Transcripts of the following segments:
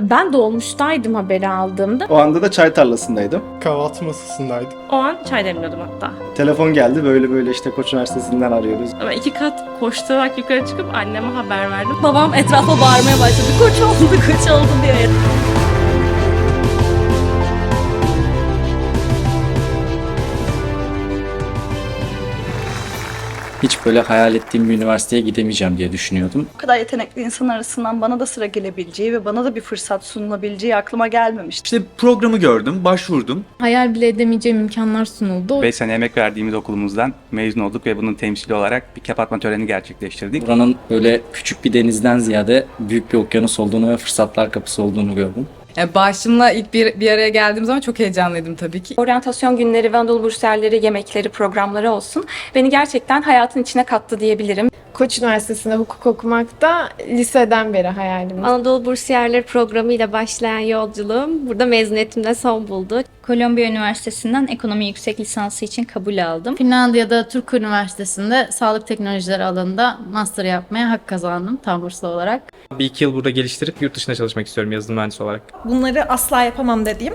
Ben dolmuştaydım haberi aldığımda. O anda da çay tarlasındaydım. Kahvaltı masasındaydık. O an çay demliyordum hatta. Telefon geldi böyle böyle işte Koç Üniversitesi'nden arıyoruz. Ama iki kat koşturarak yukarı çıkıp anneme haber verdim. Babam etrafa bağırmaya başladı. Koç oldu, koç oldu diye. Hiç böyle hayal ettiğim bir üniversiteye gidemeyeceğim diye düşünüyordum. Bu kadar yetenekli insan arasından bana da sıra gelebileceği ve bana da bir fırsat sunulabileceği aklıma gelmemişti. İşte programı gördüm, başvurdum. Hayal bile edemeyeceğim imkanlar sunuldu. 5 sene emek verdiğimiz okulumuzdan mezun olduk ve bunun temsili olarak bir kapatma töreni gerçekleştirdik. Buranın böyle küçük bir denizden ziyade büyük bir okyanus olduğunu ve fırsatlar kapısı olduğunu gördüm. Yani Bağışımla ilk bir, bir araya geldiğim zaman çok heyecanlıydım tabii ki. Oryantasyon günleri ve Anadolu yemekleri, programları olsun. Beni gerçekten hayatın içine kattı diyebilirim. Koç Üniversitesi'nde hukuk okumak da liseden beri hayalim. Anadolu Bursiyerleri programıyla başlayan yolculuğum burada mezuniyetimde son buldu. Kolombiya Üniversitesi'nden ekonomi yüksek lisansı için kabul aldım. Finlandiya'da Turku Üniversitesi'nde sağlık teknolojileri alanında master yapmaya hak kazandım tam burslu olarak. Bir iki yıl burada geliştirip yurt dışına çalışmak istiyorum yazılım mühendisi olarak. Bunları asla yapamam dediğim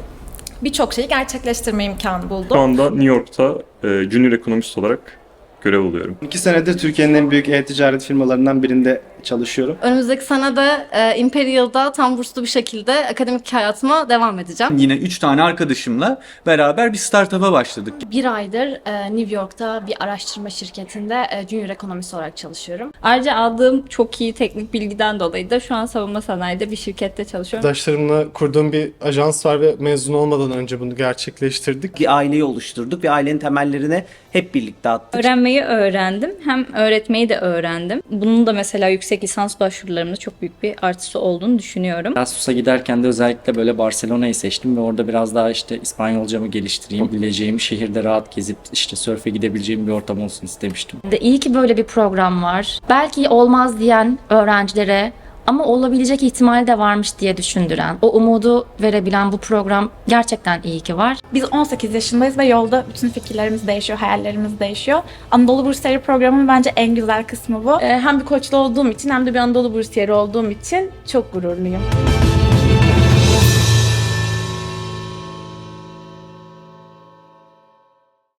birçok şeyi gerçekleştirme imkanı buldum. Şu anda New York'ta e, junior ekonomist olarak görev alıyorum. İki senedir Türkiye'nin en büyük e-ticaret firmalarından birinde çalışıyorum. Önümüzdeki sene de e, Imperial'da tam burslu bir şekilde akademik hayatıma devam edeceğim. Yine 3 tane arkadaşımla beraber bir startup'a başladık. Bir aydır e, New York'ta bir araştırma şirketinde e, junior ekonomist olarak çalışıyorum. Ayrıca aldığım çok iyi teknik bilgiden dolayı da şu an savunma sanayide bir şirkette çalışıyorum. Arkadaşlarımla kurduğum bir ajans var ve mezun olmadan önce bunu gerçekleştirdik. Bir aileyi oluşturduk ve ailenin temellerine hep birlikte attık. Öğrenmeyi öğrendim. Hem öğretmeyi de öğrendim. Bunun da mesela yüksek lisans başvurularımda çok büyük bir artısı olduğunu düşünüyorum. Erasmus'a giderken de özellikle böyle Barcelona'yı seçtim ve orada biraz daha işte İspanyolcamı geliştireyim, bileceğim şehirde rahat gezip işte sörfe gidebileceğim bir ortam olsun istemiştim. De iyi ki böyle bir program var. Belki olmaz diyen öğrencilere ama olabilecek ihtimal de varmış diye düşündüren, o umudu verebilen bu program gerçekten iyi ki var. Biz 18 yaşındayız ve yolda bütün fikirlerimiz değişiyor, hayallerimiz değişiyor. Anadolu Bursiyeri programının bence en güzel kısmı bu. Ee, Hem bir koçlu olduğum için hem de bir Anadolu Bursiyeri olduğum için çok gururluyum.